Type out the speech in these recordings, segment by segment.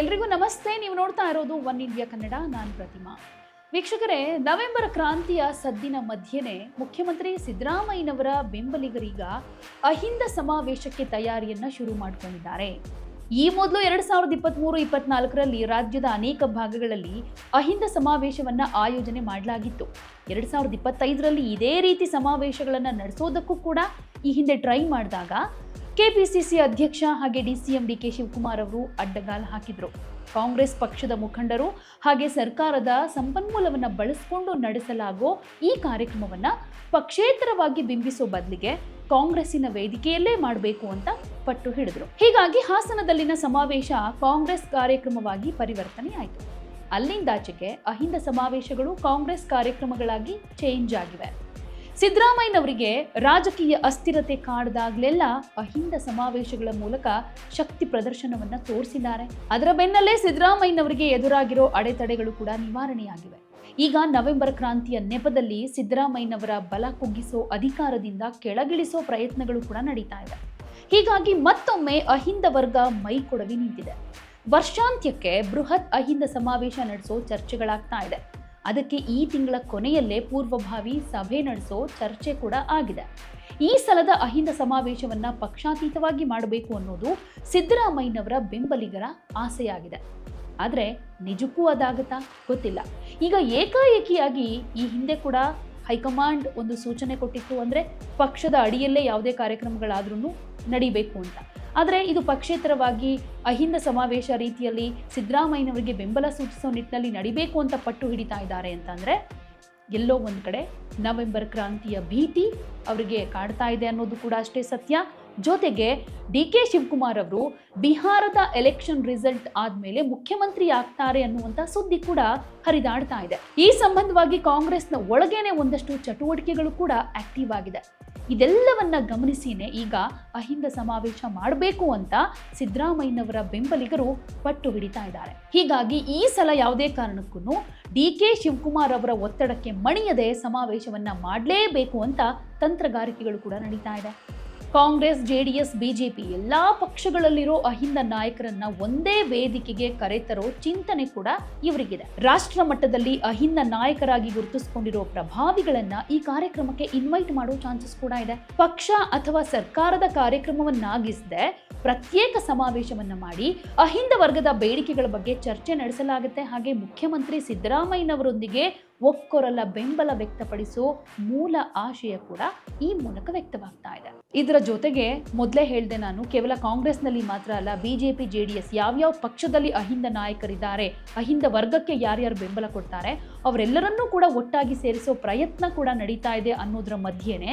ಎಲ್ರಿಗೂ ನಮಸ್ತೆ. ನೀವು ನೋಡ್ತಾ ಇರೋದು ಒನ್ ಇಂಡಿಯಾ ಕನ್ನಡ. ನಾನು ಪ್ರತಿಮಾ. ವೀಕ್ಷಕರೇ, ನವೆಂಬರ್ ಕ್ರಾಂತಿಯ ಸದ್ದಿನ ಮಧ್ಯೆನೇ ಮುಖ್ಯಮಂತ್ರಿ ಸಿದ್ದರಾಮಯ್ಯನವರ ಬೆಂಬಲಿಗರೀಗ ಅಹಿಂದ ಸಮಾವೇಶಕ್ಕೆ ತಯಾರಿಯನ್ನ ಶುರು ಮಾಡಿಕೊಂಡಿದ್ದಾರೆ. ಈ ಮೊದಲು ಎರಡ್ ಸಾವಿರದ ಇಪ್ಪತ್ತ್ಮೂರು ಇಪ್ಪತ್ನಾಲ್ಕರಲ್ಲಿ ರಾಜ್ಯದ ಅನೇಕ ಭಾಗಗಳಲ್ಲಿ ಅಹಿಂದ ಸಮಾವೇಶವನ್ನ ಆಯೋಜನೆ ಮಾಡಲಾಗಿತ್ತು. ಎರಡ್ ಸಾವಿರದ ಇಪ್ಪತ್ತೈದರಲ್ಲಿ ಇದೇ ರೀತಿ ಸಮಾವೇಶಗಳನ್ನು ನಡೆಸೋದಕ್ಕೂ ಕೂಡ ಈ ಹಿಂದೆ ಟ್ರೈ ಮಾಡಿದಾಗ ಕೆಪಿಸಿಸಿ ಅಧ್ಯಕ್ಷ ಹಾಗೆ ಡಿಸಿಎಂ ಡಿ ಕೆ ಶಿವಕುಮಾರ್ ಅವರು ಅಡ್ಡಗಾಲು ಹಾಕಿದ್ರು. ಕಾಂಗ್ರೆಸ್ ಪಕ್ಷದ ಮುಖಂಡರು ಹಾಗೆ ಸರ್ಕಾರದ ಸಂಪನ್ಮೂಲವನ್ನು ಬಳಸಿಕೊಂಡು ನಡೆಸಲಾಗೋ ಈ ಕಾರ್ಯಕ್ರಮವನ್ನು ಪಕ್ಷೇತರವಾಗಿ ಬಿಂಬಿಸೋ ಬದಲಿಗೆ ಕಾಂಗ್ರೆಸ್ಸಿನ ವೇದಿಕೆಯಲ್ಲೇ ಮಾಡಬೇಕು ಅಂತ ಪಟ್ಟು ಹಿಡಿದ್ರು. ಹೀಗಾಗಿ ಹಾಸನದಲ್ಲಿನ ಸಮಾವೇಶ ಕಾಂಗ್ರೆಸ್ ಕಾರ್ಯಕ್ರಮವಾಗಿ ಪರಿವರ್ತನೆಯಾಯಿತು. ಅಲ್ಲಿಂದಾಚೆಗೆ ಅಹಿಂದ ಸಮಾವೇಶಗಳು ಕಾಂಗ್ರೆಸ್ ಕಾರ್ಯಕ್ರಮಗಳಾಗಿ ಚೇಂಜ್ ಆಗಿವೆ. ಸಿದ್ದರಾಮಯ್ಯನವರಿಗೆ ರಾಜಕೀಯ ಅಸ್ಥಿರತೆ ಕಾಡ್ದಾಗ್ಲೆಲ್ಲ ಅಹಿಂದ ಸಮಾವೇಶಗಳ ಮೂಲಕ ಶಕ್ತಿ ಪ್ರದರ್ಶನವನ್ನ ತೋರಿಸಿದ್ದಾರೆ. ಅದರ ಬೆನ್ನಲ್ಲೇ ಸಿದ್ದರಾಮಯ್ಯನವರಿಗೆ ಎದುರಾಗಿರೋ ಅಡೆತಡೆಗಳು ಕೂಡ ನಿವಾರಣೆಯಾಗಿವೆ. ಈಗ ನವೆಂಬರ್ ಕ್ರಾಂತಿಯ ನೆಪದಲ್ಲಿ ಸಿದ್ದರಾಮಯ್ಯನವರ ಬಲ ಕುಗ್ಗಿಸೋ ಅಧಿಕಾರದಿಂದ ಕೆಳಗಿಳಿಸೋ ಪ್ರಯತ್ನಗಳು ಕೂಡ ನಡೀತಾ ಇದೆ. ಹೀಗಾಗಿ ಮತ್ತೊಮ್ಮೆ ಅಹಿಂದ ವರ್ಗ ಮೈಕೊಡವಿ ನಿಂತಿದೆ. ವರ್ಷಾಂತ್ಯಕ್ಕೆ ಬೃಹತ್ ಅಹಿಂದ ಸಮಾವೇಶ ನಡೆಸೋ ಚರ್ಚೆಗಳಾಗ್ತಾ ಇದೆ. ಅದಕ್ಕೆ ಈ ತಿಂಗಳ ಕೊನೆಯಲ್ಲೇ ಪೂರ್ವಭಾವಿ ಸಭೆ ನಡೆಸೋ ಚರ್ಚೆ ಕೂಡ ಆಗಿದೆ. ಈ ಸಲದ ಅಹಿಂದ ಸಮಾವೇಶವನ್ನು ಪಕ್ಷಾತೀತವಾಗಿ ಮಾಡಬೇಕು ಅನ್ನೋದು ಸಿದ್ದರಾಮಯ್ಯನವರ ಬೆಂಬಲಿಗರ ಆಸೆಯಾಗಿದೆ. ಆದರೆ ನಿಜಕ್ಕೂ ಅದಾಗುತ್ತಾ? ಗೊತ್ತಿಲ್ಲ. ಈಗ ಏಕಾಏಕಿಯಾಗಿ ಈ ಹಿಂದೆ ಕೂಡ ಹೈಕಮಾಂಡ್ ಒಂದು ಸೂಚನೆ ಕೊಟ್ಟಿತ್ತು ಅಂದರೆ ಪಕ್ಷದ ಅಡಿಯಲ್ಲೇ ಯಾವುದೇ ಕಾರ್ಯಕ್ರಮಗಳಾದ್ರೂ ನಡಿಬೇಕು ಅಂತ. ಆದರೆ ಇದು ಪಕ್ಷೇತರವಾಗಿ ಅಹಿಂದ ಸಮಾವೇಶ ರೀತಿಯಲ್ಲಿ ಸಿದ್ದರಾಮಯ್ಯನವರಿಗೆ ಬೆಂಬಲ ಸೂಚಿಸೋ ನಿಟ್ಟಿನಲ್ಲಿ ನಡಿಬೇಕು ಅಂತ ಪಟ್ಟು ಹಿಡಿತಾ ಇದ್ದಾರೆ ಅಂತಂದರೆ, ಎಲ್ಲೋ ಒಂದು ಕಡೆ ನವೆಂಬರ್ ಕ್ರಾಂತಿಯ ಭೀತಿ ಅವರಿಗೆ ಕಾಡ್ತಾ ಇದೆ ಅನ್ನೋದು ಕೂಡ ಅಷ್ಟೇ ಸತ್ಯ. ಜೊತೆಗೆ ಡಿ ಕೆ ಶಿವಕುಮಾರ್ ಅವರು ಬಿಹಾರದ ಎಲೆಕ್ಷನ್ ರಿಸಲ್ಟ್ ಆದಮೇಲೆ ಮುಖ್ಯಮಂತ್ರಿ ಆಗ್ತಾರೆ ಅನ್ನುವಂಥ ಸುದ್ದಿ ಕೂಡ ಹರಿದಾಡ್ತಾ ಇದೆ. ಈ ಸಂಬಂಧವಾಗಿ ಕಾಂಗ್ರೆಸ್ನ ಒಳಗೇನೆ ಒಂದಷ್ಟು ಚಟುವಟಿಕೆಗಳು ಕೂಡ ಆಕ್ಟಿವ್ ಆಗಿದೆ. ಇದೆಲ್ಲವನ್ನ ಗಮನಿಸಿನೇ ಈಗ ಅಹಿಂದ ಸಮಾವೇಶ ಮಾಡಬೇಕು ಅಂತ ಸಿದ್ದರಾಮಯ್ಯನವರ ಬೆಂಬಲಿಗರು ಪಟ್ಟು ಹಿಡಿತಾ ಇದ್ದಾರೆ. ಹೀಗಾಗಿ ಈ ಸಲ ಯಾವುದೇ ಕಾರಣಕ್ಕೂ ಡಿ ಕೆ ಶಿವಕುಮಾರ್ ಅವರ ಒತ್ತಡಕ್ಕೆ ಮಣಿಯದೆ ಸಮಾವೇಶವನ್ನ ಮಾಡಲೇಬೇಕು ಅಂತ ತಂತ್ರಗಾರಿಕೆಗಳು ಕೂಡ ನಡೀತಾ ಇದೆ. ಕಾಂಗ್ರೆಸ್, ಜೆಡಿಎಸ್, ಬಿಜೆಪಿ ಎಲ್ಲಾ ಪಕ್ಷಗಳಲ್ಲಿರೋ ಅಹಿಂದ ನಾಯಕರನ್ನ ಒಂದೇ ವೇದಿಕೆಗೆ ಕರೆತರೋ ಚಿಂತನೆ ಕೂಡ ಇವರಿಗಿದೆ. ರಾಷ್ಟ್ರ ಮಟ್ಟದಲ್ಲಿ ಅಹಿಂದ ನಾಯಕರಾಗಿ ಗುರುತಿಸಿಕೊಂಡಿರೋ ಪ್ರಭಾವಿಗಳನ್ನ ಈ ಕಾರ್ಯಕ್ರಮಕ್ಕೆ ಇನ್ವೈಟ್ ಮಾಡೋ ಚಾನ್ಸಸ್ ಕೂಡ ಇದೆ. ಪಕ್ಷ ಅಥವಾ ಸರ್ಕಾರದ ಕಾರ್ಯಕ್ರಮವನ್ನಾಗಿಸದೆ ಪ್ರತ್ಯೇಕ ಸಮಾವೇಶವನ್ನ ಮಾಡಿ ಅಹಿಂದ ವರ್ಗದ ಬೇಡಿಕೆಗಳ ಬಗ್ಗೆ ಚರ್ಚೆ ನಡೆಸಲಾಗುತ್ತೆ. ಹಾಗೆ ಮುಖ್ಯಮಂತ್ರಿ ಸಿದ್ದರಾಮಯ್ಯನವರೊಂದಿಗೆ ಒಕ್ಕೊರಲ ಬೆಂಬಲ ವ್ಯಕ್ತಪಡಿಸೋ ಮೂಲ ಆಶಯ ಕೂಡ ಈ ಮೂಲಕ ವ್ಯಕ್ತವಾಗ್ತಾ ಇದೆ. ಇದರ ಜೊತೆಗೆ ಮೊದಲೇ ಹೇಳಿದೆ ನಾನು, ಕೇವಲ ಕಾಂಗ್ರೆಸ್ನಲ್ಲಿ ಮಾತ್ರ ಅಲ್ಲ, ಬಿಜೆಪಿ ಜೆ ಡಿ ಎಸ್ ಯಾವ್ಯಾವ ಪಕ್ಷದಲ್ಲಿ ಅಹಿಂದ ನಾಯಕರಿದ್ದಾರೆ, ಅಹಿಂದ ವರ್ಗಕ್ಕೆ ಯಾರ್ಯಾರು ಬೆಂಬಲ ಕೊಡ್ತಾರೆ, ಅವರೆಲ್ಲರನ್ನೂ ಕೂಡ ಒಟ್ಟಾಗಿ ಸೇರಿಸೋ ಪ್ರಯತ್ನ ಕೂಡ ನಡೀತಾ ಇದೆ ಅನ್ನೋದ್ರ ಮಧ್ಯೆನೆ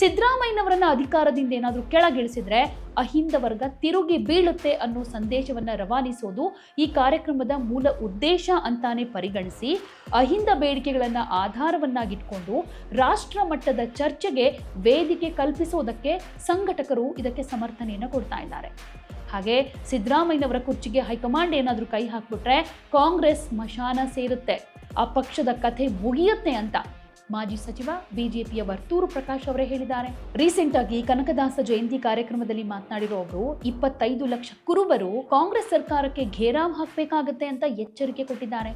ಸಿದ್ದರಾಮಯ್ಯನವರನ್ನ ಅಧಿಕಾರದಿಂದ ಏನಾದರೂ ಕೆಳಗಿಳಿಸಿದ್ರೆ ಅಹಿಂದ ವರ್ಗ ತಿರುಗಿ ಬೀಳುತ್ತೆ ಅನ್ನೋ ಸಂದೇಶವನ್ನ ರವಾನಿಸೋದು ಈ ಕಾರ್ಯಕ್ರಮದ ಮೂಲ ಉದ್ದೇಶ ಅಂತಾನೆ ಪರಿಗಣಿಸಿ ಅಹಿಂದ ಬೇಡಿಕೆಗಳನ್ನ ಆಧಾರವನ್ನಾಗಿಟ್ಕೊಂಡು ರಾಷ್ಟ್ರ ಮಟ್ಟದ ಚರ್ಚೆಗೆ ವೇದಿಕೆ ಕಲ್ಪಿಸೋದಕ್ಕೆ ಸಂಘಟಕರು ಇದಕ್ಕೆ ಸಮರ್ಥನೆಯನ್ನು ಕೊಡ್ತಾ ಇದ್ದಾರೆ. ಹಾಗೆ ಸಿದ್ದರಾಮಯ್ಯನವರ ಕುರ್ಚಿಗೆ ಹೈಕಮಾಂಡ್ ಏನಾದರೂ ಕೈ ಹಾಕ್ಬಿಟ್ರೆ ಕಾಂಗ್ರೆಸ್ ಮಶಾನ ಸೇರುತ್ತೆ. ಆ ಪಕ್ಷದ ಕಥೆ ಮುಗಿಯುತ್ತೆ ಅಂತ. ಮಾಜಿ ಸಚಿವ ಬಿಜೆಪಿಯ ವರ್ತೂರು ಪ್ರಕಾಶ್ ಅವರೇ ಹೇಳಿದ್ದಾರೆ. ರೀಸೆಂಟ್ ಆಗಿ ಕನಕದಾಸ ಜಯಂತಿ ಕಾರ್ಯಕ್ರಮದಲ್ಲಿ ಮಾತನಾಡಿರೋ ಅವರು, ಇಪ್ಪತ್ತೈದು ಲಕ್ಷ ಕುರುಬರು ಕಾಂಗ್ರೆಸ್ ಸರ್ಕಾರಕ್ಕೆ ಘೇರಾವ್ ಹಾಕಬೇಕಾಗತ್ತೆ ಅಂತ ಎಚ್ಚರಿಕೆ ಕೊಟ್ಟಿದ್ದಾರೆ.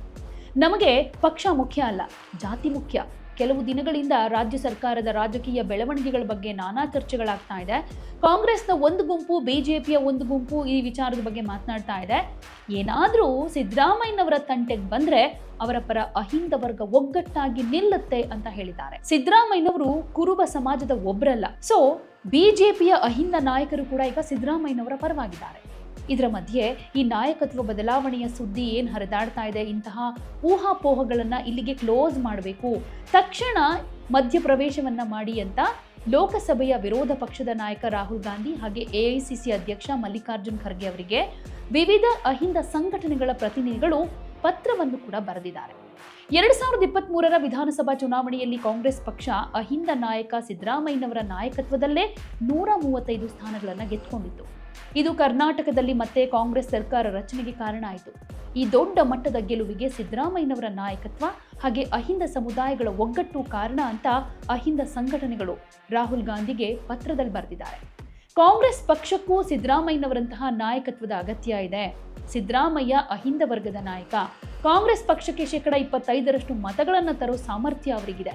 ನಮಗೆ ಪಕ್ಷ ಮುಖ್ಯ ಅಲ್ಲ, ಜಾತಿ ಮುಖ್ಯ. ಕೆಲವು ದಿನಗಳಿಂದ ರಾಜ್ಯ ಸರ್ಕಾರದ ರಾಜಕೀಯ ಬೆಳವಣಿಗೆಗಳ ಬಗ್ಗೆ ನಾನಾ ಚರ್ಚೆಗಳಾಗ್ತಾ ಇದೆ. ಕಾಂಗ್ರೆಸ್ನ ಒಂದು ಗುಂಪು, ಬಿಜೆಪಿಯ ಒಂದು ಗುಂಪು ಈ ವಿಚಾರದ ಬಗ್ಗೆ ಮಾತನಾಡ್ತಾ ಇದೆ. ಏನಾದರೂ ಸಿದ್ದರಾಮಯ್ಯನವರ ತಂಟೆಗೆ ಬಂದ್ರೆ ಅವರ ಪರ ಅಹಿಂದ ವರ್ಗ ಒಗ್ಗಟ್ಟಾಗಿ ನಿಲ್ಲುತ್ತೆ ಅಂತ ಹೇಳಿದ್ದಾರೆ. ಸಿದ್ದರಾಮಯ್ಯನವರು ಕುರುಬ ಸಮಾಜದ ಒಬ್ಬರಲ್ಲ ಸೊ ಬಿಜೆಪಿಯ ಅಹಿಂದ ನಾಯಕರು ಕೂಡ ಈಗ ಸಿದ್ದರಾಮಯ್ಯನವರ ಪರವಾಗಿದ್ದಾರೆ. ಇದರ ಮಧ್ಯೆ ಈ ನಾಯಕತ್ವ ಬದಲಾವಣೆಯ ಸುದ್ದಿ ಏನು ಹರಿದಾಡ್ತಾ ಇದೆ, ಇಂತಹ ಊಹಾಪೋಹಗಳನ್ನು ಇಲ್ಲಿಗೆ ಕ್ಲೋಸ್ ಮಾಡಬೇಕು. ತಕ್ಷಣ ಮಧ್ಯಪ್ರವೇಶವನ್ನ ಮಾಡಿ ಅಂತ ಲೋಕಸಭೆಯ ವಿರೋಧ ಪಕ್ಷದ ನಾಯಕ ರಾಹುಲ್ ಗಾಂಧಿ ಹಾಗೆ ಎಐಸಿಸಿ ಅಧ್ಯಕ್ಷ ಮಲ್ಲಿಕಾರ್ಜುನ್ ಖರ್ಗೆ ಅವರಿಗೆ ವಿವಿಧ ಅಹಿಂದ ಸಂಘಟನೆಗಳ ಪ್ರತಿನಿಧಿಗಳು ಪತ್ರವನ್ನು ಕೂಡ ಬರೆದಿದ್ದಾರೆ. ಎರಡು ಸಾವಿರದ ಇಪ್ಪತ್ತ್ ಮೂರರ ವಿಧಾನಸಭಾ ಚುನಾವಣೆಯಲ್ಲಿ ಕಾಂಗ್ರೆಸ್ ಪಕ್ಷ ಅಹಿಂದ ನಾಯಕ ಸಿದ್ದರಾಮಯ್ಯನವರ ನಾಯಕತ್ವದಲ್ಲೇ ನೂರ ಮೂವತ್ತೈದು ಸ್ಥಾನಗಳನ್ನು ಗೆದ್ದುಕೊಂಡಿತ್ತು. ಇದು ಕರ್ನಾಟಕದಲ್ಲಿ ಮತ್ತೆ ಕಾಂಗ್ರೆಸ್ ಸರ್ಕಾರ ರಚನೆಗೆ ಕಾರಣ ಆಯಿತು. ಈ ದೊಡ್ಡ ಮಟ್ಟದ ಗೆಲುವಿಗೆ ಸಿದ್ದರಾಮಯ್ಯನವರ ನಾಯಕತ್ವ ಹಾಗೆ ಅಹಿಂದ ಸಮುದಾಯಗಳ ಒಗ್ಗಟ್ಟು ಕಾರಣ ಅಂತ ಅಹಿಂದ ಸಂಘಟನೆಗಳು ರಾಹುಲ್ ಗಾಂಧಿಗೆ ಪತ್ರದಲ್ಲಿ ಬರೆದಿದ್ದಾರೆ. ಕಾಂಗ್ರೆಸ್ ಪಕ್ಷಕ್ಕೂ ಸಿದ್ದರಾಮಯ್ಯನವರಂತಹ ನಾಯಕತ್ವದ ಅಗತ್ಯ ಇದೆ. ಸಿದ್ದರಾಮಯ್ಯ ಅಹಿಂದ ವರ್ಗದ ನಾಯಕ. ಕಾಂಗ್ರೆಸ್ ಪಕ್ಷಕ್ಕೆ ಶೇಕಡ ಇಪ್ಪತ್ತೈದರಷ್ಟು ಮತಗಳನ್ನು ತರೋ ಸಾಮರ್ಥ್ಯ ಅವರಿಗಿದೆ.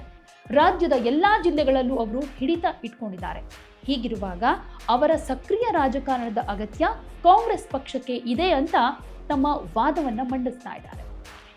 ರಾಜ್ಯದ ಎಲ್ಲಾ ಜಿಲ್ಲೆಗಳಲ್ಲೂ ಅವರು ಹಿಡಿತ ಇಟ್ಕೊಂಡಿದ್ದಾರೆ. ಹೀಗಿರುವಾಗ ಅವರ ಸಕ್ರಿಯ ರಾಜಕಾರಣದ ಅಗತ್ಯ ಕಾಂಗ್ರೆಸ್ ಪಕ್ಷಕ್ಕೆ ಇದೆ ಅಂತ ತಮ್ಮ ವಾದವನ್ನು ಮಂಡಿಸ್ತಾ ಇದ್ದಾರೆ.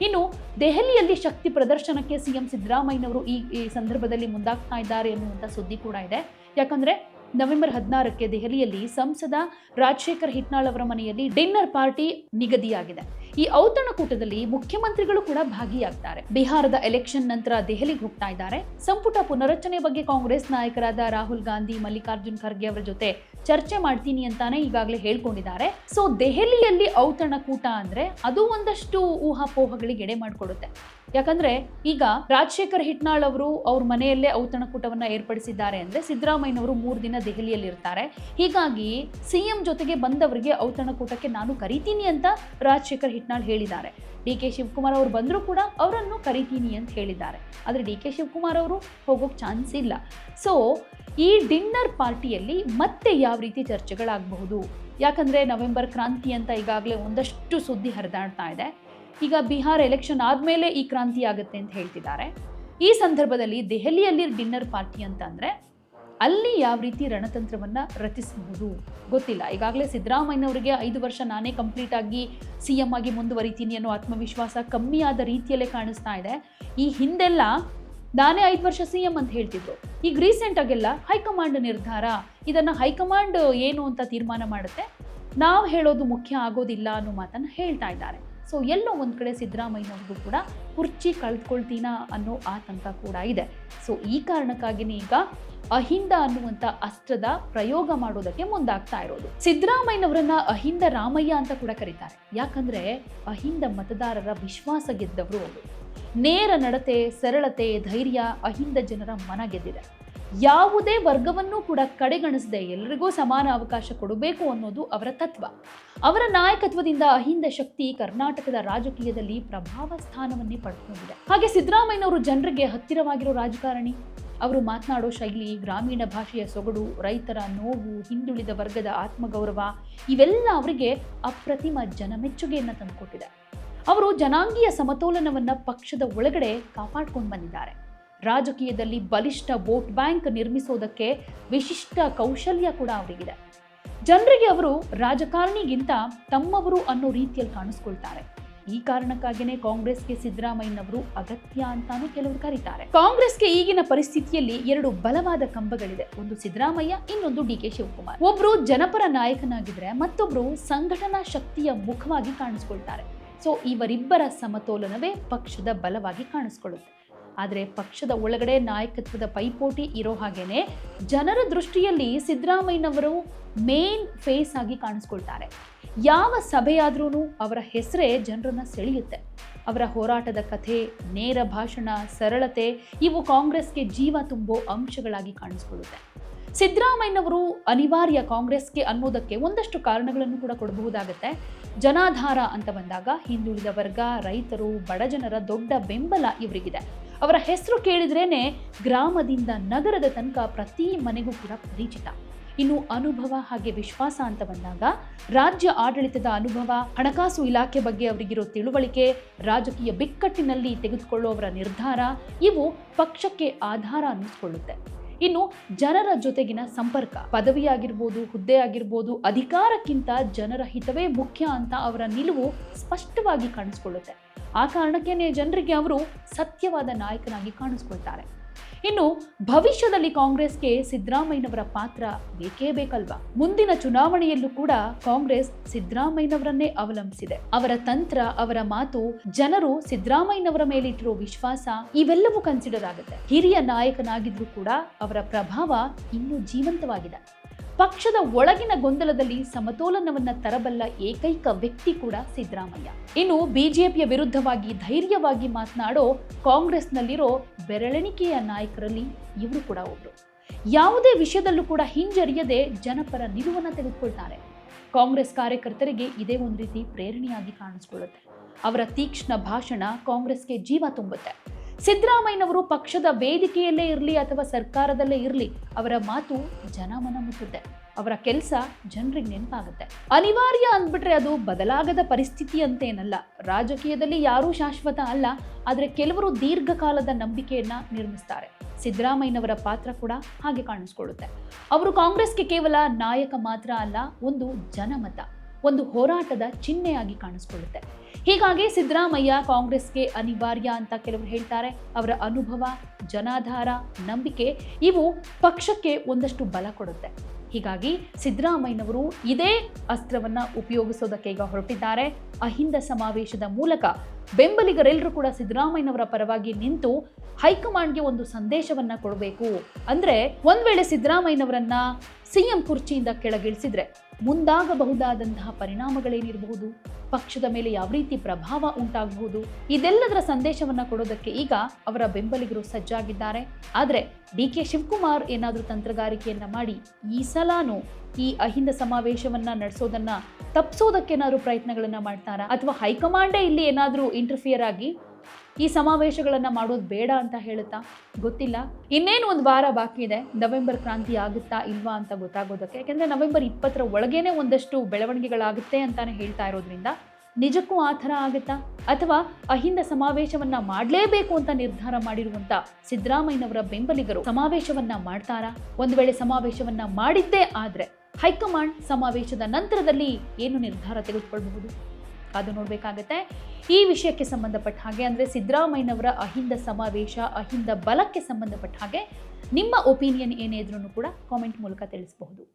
ಇನ್ನು ದೆಹಲಿಯಲ್ಲಿ ಶಕ್ತಿ ಪ್ರದರ್ಶನಕ್ಕೆ ಸಿಎಂ ಸಿದ್ದರಾಮಯ್ಯನವರು ಈ ಸಂದರ್ಭದಲ್ಲಿ ಮುಂದಾಗ್ತಾ ಇದ್ದಾರೆ ಎನ್ನುವಂಥ ಸುದ್ದಿ ಕೂಡ ಇದೆ. ಯಾಕಂದ್ರೆ ನವೆಂಬರ್ ಹದಿನಾರಕ್ಕೆ ದೆಹಲಿಯಲ್ಲಿ ಸಂಸದ ರಾಜಶೇಖರ್ ಹಿಟ್ನಾಳ್ ಅವರ ಮನೆಯಲ್ಲಿ ಡಿನ್ನರ್ ಪಾರ್ಟಿ ನಿಗದಿಯಾಗಿದೆ. ಈ ಔತಣಕೂಟದಲ್ಲಿ ಮುಖ್ಯಮಂತ್ರಿಗಳು ಕೂಡ ಭಾಗಿಯಾಗ್ತಾರೆ. ಬಿಹಾರದ ಎಲೆಕ್ಷನ್ ನಂತರ ದೆಹಲಿಗೆ ಹೋಗ್ತಾ ಇದ್ದಾರೆ. ಸಂಪುಟ ಪುನರಚನೆ ಬಗ್ಗೆ ಕಾಂಗ್ರೆಸ್ ನಾಯಕರಾದ ರಾಹುಲ್ ಗಾಂಧಿ, ಮಲ್ಲಿಕಾರ್ಜುನ್ ಖರ್ಗೆ ಅವರ ಜೊತೆ ಚರ್ಚೆ ಮಾಡ್ತೀನಿ ಅಂತಾನೆ ಈಗಾಗಲೇ ಹೇಳ್ಕೊಂಡಿದ್ದಾರೆ. ಸೊ ದೆಹಲಿಯಲ್ಲಿ ಔತಣಕೂಟ ಅಂದ್ರೆ ಅದು ಒಂದಷ್ಟು ಊಹಾಪೋಹಗಳಿಗೆ ಎಡೆ ಮಾಡಿಕೊಡುತ್ತೆ. ಯಾಕಂದ್ರೆ ಈಗ ರಾಜಶೇಖರ್ ಹಿಟ್ನಾಳ್ ಅವರು ಅವ್ರ ಮನೆಯಲ್ಲೇ ಔತಣಕೂಟವನ್ನ ಏರ್ಪಡಿಸಿದ್ದಾರೆ ಅಂದ್ರೆ ಸಿದ್ದರಾಮಯ್ಯನವರು ಮೂರು ದಿನ ದೆಹಲಿಯಲ್ಲಿ ಇರ್ತಾರೆ. ಹೀಗಾಗಿ ಸಿಎಂ ಜೊತೆಗೆ ಬಂದವರಿಗೆ ಔತಣಕೂಟಕ್ಕೆ ನಾನು ಕರಿತೀನಿ ಅಂತ ರಾಜಶೇಖರ್ ಹಿಟ್ನಾಳ್ ಹೇಳಿದ್ದಾರೆ. ಡಿ ಕೆ ಶಿವಕುಮಾರ್ ಅವರು ಬಂದರೂ ಕೂಡ ಅವರನ್ನು ಕರಿತೀನಿ ಅಂತ ಹೇಳಿದ್ದಾರೆ. ಆದರೆ ಡಿ ಕೆ ಶಿವಕುಮಾರ್ ಅವರು ಹೋಗೋಕ್ಕೆ ಚಾನ್ಸ್ ಇಲ್ಲ. ಸೊ ಈ ಡಿನ್ನರ್ ಪಾರ್ಟಿಯಲ್ಲಿ ಮತ್ತೆ ಯಾವ ರೀತಿ ಚರ್ಚೆಗಳಾಗಬಹುದು? ಯಾಕಂದರೆ ನವೆಂಬರ್ ಕ್ರಾಂತಿ ಅಂತ ಈಗಾಗಲೇ ಒಂದಷ್ಟು ಸುದ್ದಿ ಹರಿದಾಡ್ತಾ ಇದೆ. ಈಗ ಬಿಹಾರ್ ಎಲೆಕ್ಷನ್ ಆದಮೇಲೆ ಈ ಕ್ರಾಂತಿ ಆಗುತ್ತೆ ಅಂತ ಹೇಳ್ತಿದ್ದಾರೆ. ಈ ಸಂದರ್ಭದಲ್ಲಿ ದೆಹಲಿಯಲ್ಲಿ ಡಿನ್ನರ್ ಪಾರ್ಟಿ ಅಂತ ಅಂದರೆ ಅಲ್ಲಿ ಯಾವ ರೀತಿ ರಣತಂತ್ರವನ್ನು ರಚಿಸಬಹುದು? ಗೊತ್ತಿಲ್ಲ. ಈಗಾಗಲೇ ಸಿದ್ದರಾಮಯ್ಯನವರಿಗೆ ಐದು ವರ್ಷ ನಾನೇ ಕಂಪ್ಲೀಟ್ ಆಗಿ ಸಿ ಎಂ ಆಗಿ ಮುಂದುವರಿತೀನಿ ಅನ್ನೋ ಆತ್ಮವಿಶ್ವಾಸ ಕಮ್ಮಿಯಾದ ರೀತಿಯಲ್ಲೇ ಕಾಣಿಸ್ತಾ ಇದೆ. ಈ ಹಿಂದೆಲ್ಲ ನಾನೇ ಐದು ವರ್ಷ ಸಿ ಎಂ ಅಂತ ಹೇಳ್ತಿದ್ರು. ಈಗ ರೀಸೆಂಟಾಗೆಲ್ಲ ಹೈಕಮಾಂಡ್ ನಿರ್ಧಾರ. ಇದನ್ನು ಹೈಕಮಾಂಡ್ ಏನು ಅಂತ ತೀರ್ಮಾನ ಮಾಡುತ್ತೆ? ನಾವು ಹೇಳೋದು ಮುಖ್ಯ ಆಗೋದಿಲ್ಲ ಅನ್ನೋ ಮಾತನ್ನು ಹೇಳ್ತಾ ಇದ್ದಾರೆ. ಸೊ ಎಲ್ಲೋ ಒಂದು ಕಡೆ ಸಿದ್ದರಾಮಯ್ಯನವ್ರಿಗೂ ಕೂಡ ಕುರ್ಚಿ ಕಳೆದುಕೊಳ್ತೀನಾ ಅನ್ನೋ ಆತಂಕ ಕೂಡ ಇದೆ. ಸೊ ಈ ಕಾರಣಕ್ಕಾಗಿಯೇ ಈಗ ಅಹಿಂದ ಅನ್ನುವಂಥ ಅಸ್ತ್ರದ ಪ್ರಯೋಗ ಮಾಡೋದಕ್ಕೆ ಮುಂದಾಗ್ತಾ ಇರೋದು. ಸಿದ್ದರಾಮಯ್ಯನವರನ್ನ ಅಹಿಂದ ರಾಮಯ್ಯ ಅಂತ ಕೂಡ ಕರೀತಾರೆ. ಯಾಕಂದ್ರೆ ಅಹಿಂದ ಮತದಾರರ ವಿಶ್ವಾಸ ಗೆದ್ದವರು ನೇರ ನಡತೆ, ಸರಳತೆ, ಧೈರ್ಯ ಅಹಿಂದ ಜನರ ಮನ ಗೆದ್ದಿದೆ. ಯಾವುದೇ ವರ್ಗವನ್ನೂ ಕೂಡ ಕಡೆಗಣಿಸದೆ ಎಲ್ರಿಗೂ ಸಮಾನ ಅವಕಾಶ ಕೊಡಬೇಕು ಅನ್ನೋದು ಅವರ ತತ್ವ. ಅವರ ನಾಯಕತ್ವದಿಂದ ಅಹಿಂದ ಶಕ್ತಿ ಕರ್ನಾಟಕದ ರಾಜಕೀಯದಲ್ಲಿ ಪ್ರಭಾವ ಸ್ಥಾನವನ್ನೇ ಪಡ್ಕೊಂಡಿದೆ. ಹಾಗೆ ಸಿದ್ದರಾಮಯ್ಯನವರು ಜನರಿಗೆ ಹತ್ತಿರವಾಗಿರೋ ರಾಜಕಾರಣಿ? ಅವರು ಮಾತನಾಡೋ ಶೈಲಿ, ಗ್ರಾಮೀಣ ಭಾಷೆಯ ಸೊಗಡು, ರೈತರ ನೋವು, ಹಿಂದುಳಿದ ವರ್ಗದ ಆತ್ಮಗೌರವ, ಇವೆಲ್ಲ ಅವರಿಗೆ ಅಪ್ರತಿಮ ಜನಮೆಚ್ಚುಗೆಯನ್ನು ತಂದುಕೊಟ್ಟಿದೆ. ಅವರು ಜನಾಂಗೀಯ ಸಮತೋಲನವನ್ನು ಪಕ್ಷದ ಒಳಗಡೆ ಕಾಪಾಡ್ಕೊಂಡು ಬಂದಿದ್ದಾರೆ. ರಾಜಕೀಯದಲ್ಲಿ ಬಲಿಷ್ಠ ವೋಟ್ ಬ್ಯಾಂಕ್ ನಿರ್ಮಿಸೋದಕ್ಕೆ ವಿಶಿಷ್ಟ ಕೌಶಲ್ಯ ಕೂಡ ಅವರಿಗಿದೆ. ಜನರಿಗೆ ಅವರು ರಾಜಕಾರಣಿಗಿಂತ ತಮ್ಮವರು ಅನ್ನೋ ರೀತಿಯಲ್ಲಿ ಕಾಣಿಸ್ಕೊಳ್ತಾರೆ. ಈ ಕಾರಣಕ್ಕಾಗಿಯೇ ಕಾಂಗ್ರೆಸ್ಗೆ ಸಿದ್ದರಾಮಯ್ಯನವರು ಅಗತ್ಯ ಅಂತಾನೂ ಕೆಲವರು ಕರೀತಾರೆ. ಕಾಂಗ್ರೆಸ್ಗೆ ಈಗಿನ ಪರಿಸ್ಥಿತಿಯಲ್ಲಿ ಎರಡು ಬಲವಾದ ಕಂಬಗಳಿದೆ. ಒಂದು ಸಿದ್ದರಾಮಯ್ಯ, ಇನ್ನೊಂದು ಡಿ ಕೆ ಶಿವಕುಮಾರ್. ಒಬ್ರು ಜನಪರ ನಾಯಕನಾಗಿದ್ರೆ ಮತ್ತೊಬ್ರು ಸಂಘಟನಾ ಶಕ್ತಿಯ ಮುಖವಾಗಿ ಕಾಣಿಸ್ಕೊಳ್ತಾರೆ. ಸೊ, ಇವರಿಬ್ಬರ ಸಮತೋಲನವೇ ಪಕ್ಷದ ಬಲವಾಗಿ ಕಾಣಿಸ್ಕೊಳ್ಳುತ್ತೆ. ಆದರೆ ಪಕ್ಷದ ಒಳಗಡೆ ನಾಯಕತ್ವದ ಪೈಪೋಟಿ ಇರೋ ಹಾಗೇನೆ ಜನರ ದೃಷ್ಟಿಯಲ್ಲಿ ಸಿದ್ದರಾಮಯ್ಯನವರು ಮೇನ್ ಫೇಸ್ ಆಗಿ ಕಾಣಿಸ್ಕೊಳ್ತಾರೆ. ಯಾವ ಸಭೆಯಾದ್ರೂ ಅವರ ಹೆಸರೇ ಜನರನ್ನ ಸೆಳೆಯುತ್ತೆ. ಅವರ ಹೋರಾಟದ ಕಥೆ, ನೇರ ಭಾಷಣ, ಸರಳತೆ ಇವು ಕಾಂಗ್ರೆಸ್ಗೆ ಜೀವ ತುಂಬೋ ಅಂಶಗಳಾಗಿ ಕಾಣಿಸ್ಕೊಳ್ಳುತ್ತೆ. ಸಿದ್ದರಾಮಯ್ಯನವರು ಅನಿವಾರ್ಯ ಕಾಂಗ್ರೆಸ್ಗೆ ಅನ್ನೋದಕ್ಕೆ ಒಂದಷ್ಟು ಕಾರಣಗಳನ್ನು ಕೂಡ ಕೊಡಬಹುದಾಗುತ್ತೆ. ಜನಾಧಾರ ಅಂತ ಬಂದಾಗ ಹಿಂದುಳಿದ ವರ್ಗ, ರೈತರು ಬಡಜನರ ದೊಡ್ಡ ಬೆಂಬಲ ಇವರಿಗಿದೆ. ಅವರ ಹೆಸರು ಕೇಳಿದ್ರೇ ಗ್ರಾಮದಿಂದ ನಗರದ ತನಕ ಪ್ರತಿ ಮನೆಗೂ ಕೂಡ ಪರಿಚಿತ. ಇನ್ನು ಅನುಭವ ಹಾಗೆ ವಿಶ್ವಾಸ ಅಂತ ಬಂದಾಗ ರಾಜ್ಯ ಆಡಳಿತದ ಅನುಭವ, ಹಣಕಾಸು ಇಲಾಖೆ ಬಗ್ಗೆ ಅವರಿಗಿರೋ ತಿಳುವಳಿಕೆ, ರಾಜಕೀಯ ಬಿಕ್ಕಟ್ಟಿನಲ್ಲಿ ತೆಗೆದುಕೊಳ್ಳುವವರ ನಿರ್ಧಾರ ಇವು ಪಕ್ಷಕ್ಕೆ ಆಧಾರ ಅನ್ನಿಸ್ಕೊಳ್ಳುತ್ತೆ. ಇನ್ನು ಜನರ ಜೊತೆಗಿನ ಸಂಪರ್ಕ ಪದವಿ ಆಗಿರ್ಬೋದು ಹುದ್ದೆ ಆಗಿರ್ಬೋದು ಅಧಿಕಾರಕ್ಕಿಂತ ಜನರ ಹಿತವೇ ಮುಖ್ಯ ಅಂತ ಅವರ ನಿಲುವು ಸ್ಪಷ್ಟವಾಗಿ ಕಾಣಿಸ್ಕೊಳ್ಳುತ್ತೆ. ಆ ಕಾರಣಕ್ಕೇನೆ ಜನರಿಗೆ ಅವರು ಸತ್ಯವಾದ ನಾಯಕನಾಗಿ ಕಾಣಿಸ್ಕೊಳ್ತಾರೆ. ಇನ್ನು ಭವಿಷ್ಯದಲ್ಲಿ ಕಾಂಗ್ರೆಸ್ಗೆ ಸಿದ್ದರಾಮಯ್ಯನವರ ಪಾತ್ರ ಬೇಕೇ ಬೇಕಲ್ವಾ? ಮುಂದಿನ ಚುನಾವಣೆಯಲ್ಲೂ ಕೂಡ ಕಾಂಗ್ರೆಸ್ ಸಿದ್ದರಾಮಯ್ಯನವರನ್ನೇ ಅವಲಂಬಿಸಿದೆ. ಅವರ ತಂತ್ರ, ಅವರ ಮಾತು, ಜನರು ಸಿದ್ದರಾಮಯ್ಯನವರ ಮೇಲೆ ಇಟ್ಟಿರೋ ವಿಶ್ವಾಸ ಇವೆಲ್ಲವೂ ಕನ್ಸಿಡರ್ ಆಗುತ್ತೆ. ಹಿರಿಯ ನಾಯಕನಾಗಿದ್ರು ಕೂಡ ಅವರ ಪ್ರಭಾವ ಇನ್ನೂ ಜೀವಂತವಾಗಿದೆ. ಪಕ್ಷದ ಒಳಗಿನ ಗೊಂದಲದಲ್ಲಿ ಸಮತೋಲನವನ್ನ ತರಬಲ್ಲ ಏಕೈಕ ವ್ಯಕ್ತಿ ಕೂಡ ಸಿದ್ದರಾಮಯ್ಯ. ಇನ್ನು ಬಿಜೆಪಿಯ ವಿರುದ್ಧವಾಗಿ ಧೈರ್ಯವಾಗಿ ಮಾತನಾಡೋ ಕಾಂಗ್ರೆಸ್ನಲ್ಲಿರೋ ಬೆರಳೆಣಿಕೆಯ ನಾಯಕರಲ್ಲಿ ಇವರು ಕೂಡ ಒಬ್ರು. ಯಾವುದೇ ವಿಷಯದಲ್ಲೂ ಕೂಡ ಹಿಂಜರಿಯದೆ ಜನಪರ ನಿಲುವನ್ನು ತೆಗೆದುಕೊಳ್ತಾರೆ. ಕಾಂಗ್ರೆಸ್ ಕಾರ್ಯಕರ್ತರಿಗೆ ಇದೇ ಒಂದು ರೀತಿ ಪ್ರೇರಣೆಯಾಗಿ ಕಾಣಿಸ್ಕೊಳ್ಳುತ್ತೆ. ಅವರ ತೀಕ್ಷ್ಣ ಭಾಷಣ ಕಾಂಗ್ರೆಸ್ಗೆ ಜೀವ ತುಂಬುತ್ತೆ. ಸಿದ್ದರಾಮಯ್ಯನವರು ಪಕ್ಷದ ವೇದಿಕೆಯಲ್ಲೇ ಇರಲಿ ಅಥವಾ ಸರ್ಕಾರದಲ್ಲೇ ಇರಲಿ, ಅವರ ಮಾತು ಜನಮನ ಮುಟ್ಟುತ್ತೆ. ಅವರ ಕೆಲಸ ಜನರಿಗೆ ನೆನಪಾಗುತ್ತೆ. ಅನಿವಾರ್ಯ ಅಂದ್ಬಿಟ್ರೆ ಅದು ಬದಲಾಗದ ಪರಿಸ್ಥಿತಿ ಅಂತೇನಲ್ಲ ರಾಜಕೀಯದಲ್ಲಿ ಯಾರೂ ಶಾಶ್ವತ ಅಲ್ಲ, ಆದರೆ ಕೆಲವರು ದೀರ್ಘಕಾಲದ ನಂಬಿಕೆಯನ್ನ ನಿರ್ಮಿಸ್ತಾರೆ. ಸಿದ್ದರಾಮಯ್ಯನವರ ಪಾತ್ರ ಕೂಡ ಹಾಗೆ ಕಾಣಿಸ್ಕೊಳ್ಳುತ್ತೆ. ಅವರು ಕಾಂಗ್ರೆಸ್ಗೆ ಕೇವಲ ನಾಯಕ ಮಾತ್ರ ಅಲ್ಲ, ಒಂದು ಜನಮತ, ಒಂದು ಹೋರಾಟದ ಚಿಹ್ನೆಯಾಗಿ ಕಾಣಿಸ್ಕೊಳ್ಳುತ್ತೆ. ಹೀಗಾಗಿ ಸಿದ್ದರಾಮಯ್ಯ ಕಾಂಗ್ರೆಸ್ಗೆ ಅನಿವಾರ್ಯ ಅಂತ ಕೆಲವರು ಹೇಳ್ತಾರೆ. ಅವರ ಅನುಭವ, ಜನಾಧಾರ, ನಂಬಿಕೆ, ಇವು ಪಕ್ಷಕ್ಕೆ ಒಂದಷ್ಟು ಬಲ ಕೊಡುತ್ತೆ. ಹೀಗಾಗಿ ಸಿದ್ದರಾಮಯ್ಯನವರು ಇದೇ ಅಸ್ತ್ರವನ್ನ ಉಪಯೋಗಿಸೋದಕ್ಕೆ ಈಗ ಹೊರಟಿದ್ದಾರೆ. ಅಹಿಂದ ಸಮಾವೇಶದ ಮೂಲಕ ಬೆಂಬಲಿಗರೆಲ್ಲರೂ ಕೂಡ ಸಿದ್ದರಾಮಯ್ಯನವರ ಪರವಾಗಿ ನಿಂತು ಹೈಕಮಾಂಡ್ಗೆ ಒಂದು ಸಂದೇಶವನ್ನ ಕೊಡಬೇಕು. ಅಂದ್ರೆ ಒಂದ್ ವೇಳೆ ಸಿದ್ದರಾಮಯ್ಯನವರನ್ನ ಸಿಎಂ ಕುರ್ಚಿಯಿಂದ ಕೆಳಗಿಳಿಸಿದ್ರೆ ಮುಂದಾಗಬಹುದಾದಂತಹ ಪರಿಣಾಮಗಳೇನಿರಬಹುದು? ಪಕ್ಷದ ಮೇಲೆ ಯಾವ ರೀತಿ ಪ್ರಭಾವ ಉಂಟಾಗಬಹುದು? ಇದೆಲ್ಲದರ ಸಂದೇಶವನ್ನ ಕೊಡೋದಕ್ಕೆ ಈಗ ಅವರ ಬೆಂಬಲಿಗರು ಸಜ್ಜಾಗಿದ್ದಾರೆ. ಆದರೆ ಡಿ ಕೆ ಶಿವಕುಮಾರ್ ಏನಾದರೂ ತಂತ್ರಗಾರಿಕೆಯನ್ನ ಮಾಡಿ ಈ ಸಲಾನು ಈ ಅಹಿಂದ ಸಮಾವೇಶವನ್ನ ನಡೆಸೋದನ್ನ ತಪ್ಪಿಸೋದಕ್ಕೇನಾದ್ರೂ ಪ್ರಯತ್ನಗಳನ್ನ ಮಾಡ್ತಾರಾ? ಅಥವಾ ಹೈಕಮಾಂಡೇ ಇಲ್ಲಿ ಏನಾದರೂ ಇಂಟರ್ಫಿಯರ್ ಆಗಿ ಈ ಸಮಾವೇಶಗಳನ್ನು ಮಾಡೋದು ಬೇಡ ಅಂತ ಹೇಳುತ್ತಾ? ಗೊತ್ತಿಲ್ಲ. ಇನ್ನೇನು ಒಂದು ವಾರ ಬಾಕಿ ಇದೆ. ನವೆಂಬರ್ ಕ್ರಾಂತಿ ಆಗುತ್ತಾ ಇಲ್ವಾ ಅಂತ ಗೊತ್ತಾಗೋದಕ್ಕೆ. ಯಾಕೆಂದರೆ ನವೆಂಬರ್ ಇಪ್ಪತ್ತರ ಒಳಗೇನೆ ಒಂದಷ್ಟು ಬೆಳವಣಿಗೆಗಳಾಗುತ್ತೆ ಅಂತಾನೆ ಹೇಳ್ತಾ ಇರೋದ್ರಿಂದ ನಿಜಕ್ಕೂ ಆ ಥರ ಆಗುತ್ತಾ? ಅಥವಾ ಅಹಿಂದ ಸಮಾವೇಶವನ್ನ ಮಾಡಲೇಬೇಕು ಅಂತ ನಿರ್ಧಾರ ಮಾಡಿರುವಂತ ಸಿದ್ದರಾಮಯ್ಯನವರ ಬೆಂಬಲಿಗರು ಸಮಾವೇಶವನ್ನ ಮಾಡ್ತಾರಾ? ಒಂದು ವೇಳೆ ಸಮಾವೇಶವನ್ನ ಮಾಡಿದ್ದೇ ಆದರೆ ಹೈಕಮಾಂಡ್ ಸಮಾವೇಶದ ನಂತರದಲ್ಲಿ ಏನು ನಿರ್ಧಾರ ತೆಗೆದುಕೊಳ್ಬಹುದು? ಕಾದು ನೋಡಬೇಕಾಗತ್ತೆ. ಈ ವಿಷಯಕ್ಕೆ ಸಂಬಂಧಪಟ್ಟ ಹಾಗೆ ಅಂದರೆ ಸಿದ್ದರಾಮಯ್ಯನವರ ಅಹಿಂದ ಸಮಾವೇಶ, ಅಹಿಂದ ಬಲಕ್ಕೆ ಸಂಬಂಧಪಟ್ಟ ಹಾಗೆ ನಿಮ್ಮ ಒಪಿನಿಯನ್ ಏನೇ ಇದ್ರೂ ಕೂಡ ಕಾಮೆಂಟ್ ಮೂಲಕ ತಿಳಿಸಬಹುದು.